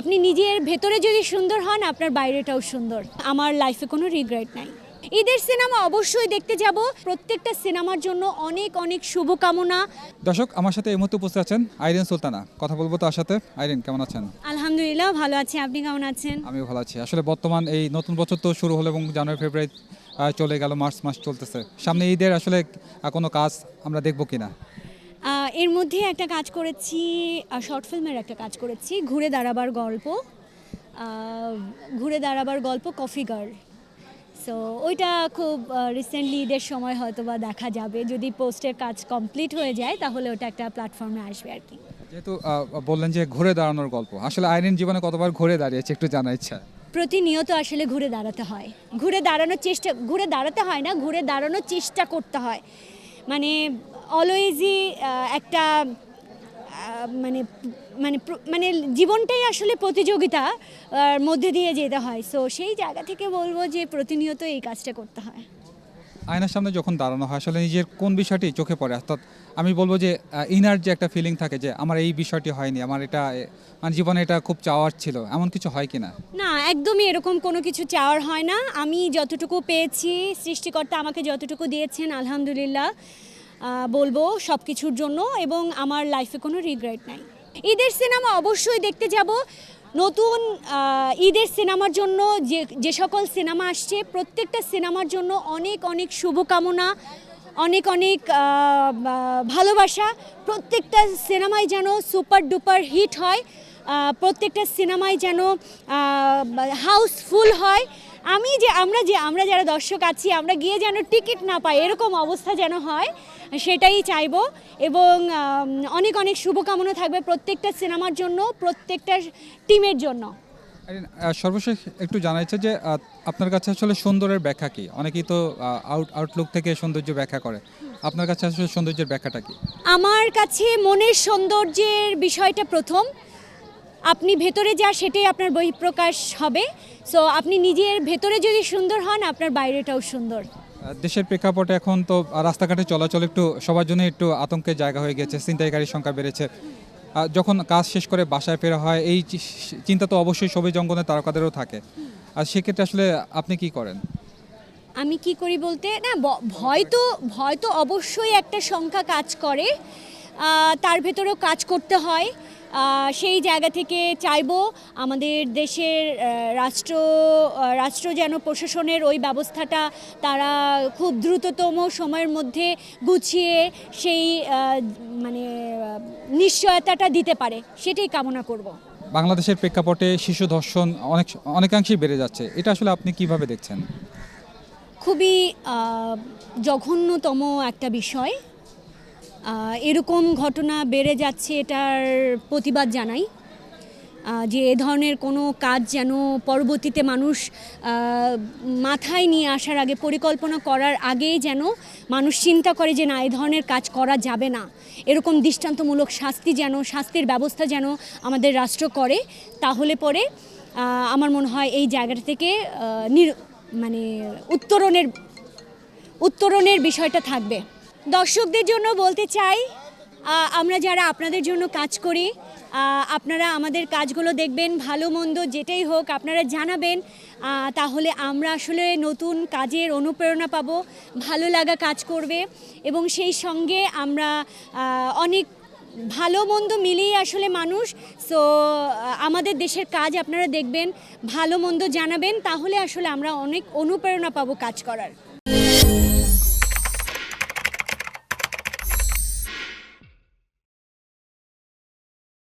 আপনি নিজের ভেতরে যদি সুন্দর হন আপনার বাইরেটাও সুন্দর। আমার লাইফে কোনো রিগ্রেট নাই। ঈদের সিনেমা অবশ্যই দেখতে যাব। প্রত্যেকটা সিনেমার জন্য অনেক অনেক শুভকামনা। দর্শক আমার সাথে এই মুহূর্তে উপস্থিত আছেন আইরিন সুলতানা। কথা বলব তার সাথে। আইরিন কেমন আছেন? আলহামদুলিল্লাহ ভালো আছি। আপনি কেমন আছেন? আমিও ভালো আছি। আসলে বর্তমান এই নতুন বছর তো শুরু হলো এবং জানুয়ারি ফেব্রুয়ারি চলে গেল মার্চ মাস চলতেছে। সামনে ঈদের আসলে কোনো কাজ আমরা দেখব কিনা? এর মধ্যে একটা কাজ করেছি শর্ট ফিল্মের একটা কাজ করেছি ঘুরে দাঁড়াবার গল্প ঘুরে দাঁড়াবার গল্প কফি গার্ল সো ওইটা খুব রিসেন্টলি ঈদের সময় হয়তো বা দেখা যাবে। যদি পোস্টের কাজ কমপ্লিট হয়ে যায় তাহলে ওটা একটা প্ল্যাটফর্মে আসবে আর কি। যেহেতু বললেন যে ঘুরে দাঁড়ানোর গল্প আসলে আইরিন জীবনে কতবার ঘুরে দাঁড়িয়েছে একটু জানার ইচ্ছা। প্রতিনিয়ত আসলে ঘুরে দাঁড়াতে হয়। ঘুরে দাঁড়ানোর চেষ্টা ঘুরে দাঁড়াতে হয় না ঘুরে দাঁড়ানোর চেষ্টা করতে হয়। মানে অলওয়েজই একটা মানে মানে মানে জীবনটাই আসলে প্রতিযোগিতার মধ্যে দিয়ে যেতে হয়। সো সেই জায়গা থেকে বলব যে প্রতিনিয়ত এই কাজটা করতে হয়। আয়নার সামনে যখন দাঁড়ানো হয়, আসলে নিজের কোন বিষয়টি চোখে পড়ে? অর্থাৎ আমি বলব যে ইনার যে একটা ফিলিং থাকে যে, আমার এই বিষয়টি হয়নি, আমার এটা মানে জীবনে এটা খুব চাওয়ার ছিল, এমন কিছু হয় কিনা না? একদমই এরকম কোনো কিছু চাওয়ার হয় না। আমি যতটুকু পেয়েছি, সৃষ্টিকর্তা আমাকে যতটুকু দিয়েছেন, আলহামদুলিল্লাহ বলব সব কিছুর জন্য এবং আমার লাইফে কোনো রিগ্রেট নাই। ঈদের সিনেমা অবশ্যই দেখতে যাব। নতুন ঈদের সিনেমার জন্য যে যে সকল সিনেমা আসছে, প্রত্যেকটা সিনেমার জন্য অনেক অনেক শুভকামনা, অনেক অনেক ভালোবাসা। প্রত্যেকটা সিনেমায় যেন সুপার ডুপার হিট হয় প্রত্যেকটা সিনেমায় যেন হাউসফুল হয়। আমি যে আমরা যে আমরা যারা দর্শক আছি আমরা গিয়ে যেন টিকিট না পাই এরকম অবস্থা যেন হয় সেটাই চাইব। এবং অনেক অনেক শুভকামনা থাকবে প্রত্যেকটা সিনেমার জন্য প্রত্যেকটা টিমের জন্য। সর্বশেষ একটু জানা ইচ্ছে যে আপনার কাছে আসলে সুন্দরের ব্যাখ্যা কি? অনেকেই তো আউট আউটলুক থেকে সৌন্দর্য ব্যাখ্যা করে। আপনার কাছে আসলে সৌন্দর্যের ব্যাখ্যাটা কি? আমার কাছে মনের সৌন্দর্যের বিষয়টা প্রথম। আপনি ভেতরে যা সেটাই আপনার বহিঃপ্রকাশ হবে। সো আপনি নিজের ভেতরে যদি সুন্দর হন আপনার বাইরেটাও সুন্দর। দেশের প্রেক্ষাপটে এখন তো রাস্তাঘাটে চলাচল একটু সবার জন্য একটু আতঙ্কের জায়গা হয়ে গেছে ছিনতাইকারীর সংখ্যা বেড়েছে। যখন কাজ শেষ করে বাসায় ফেরা হয় এই চিন্তা তো অবশ্যই সবই জঙ্গনের তারকাদেরও থাকে। আর সেক্ষেত্রে আসলে আপনি কি করেন? আমি কি করি বলতে না ভয় তো ভয় তো অবশ্যই একটা সংখ্যা কাজ করে। তার ভেতরেও কাজ করতে হয়। সেই জায়গা থেকে চাইব আমাদের দেশের রাষ্ট্র রাষ্ট্র যেন প্রশাসনের ওই ব্যবস্থাটা তারা খুব দ্রুততম সময়ের মধ্যে গুছিয়ে সেই মানে নিশ্চয়তাটা দিতে পারে। সেটাই কামনা করব। বাংলাদেশের প্রেক্ষাপটে শিশু ধর্ষণ অনেক অনেকাংশেই বেড়ে যাচ্ছে। এটা আসলে আপনি কীভাবে দেখছেন? খুবই জঘন্যতম একটা বিষয়। এরকম ঘটনা বেড়ে যাচ্ছে এটার প্রতিবাদ জানাই। যে এ ধরনের কোনো কাজ যেন পরবর্তীতে মানুষ মাথায় নিয়ে আসার আগে, পরিকল্পনা করার আগেই যেন মানুষ চিন্তা করে যে না, এ ধরনের কাজ করা যাবে না। এরকম দৃষ্টান্তমূলক শাস্তি যেন, শাস্তির ব্যবস্থা যেন আমাদের রাষ্ট্র করে, তাহলে পরে আমার মনে হয় এই জায়গাটা থেকে মানে উত্তরণের উত্তরণের বিষয়টা থাকবে। দর্শকদের জন্য বলতে চাই আমরা যারা আপনাদের জন্য কাজ করি আপনারা আমাদের কাজগুলো দেখবেন, ভালো মন্দ যেটাই হোক আপনারা জানাবেন তাহলে আমরা আসলে নতুন কাজের অনুপ্রেরণা পাবো, ভালো লাগা কাজ করবে এবং সেই সঙ্গে আমরা অনেক ভালো মন্দ মিলিয়ে আসলে মানুষ, সো আমাদের দেশের কাজ আপনারা দেখবেন, ভালো মন্দ জানাবেন, তাহলে আসলে আমরা অনেক অনুপ্রেরণা পাবো কাজ করার।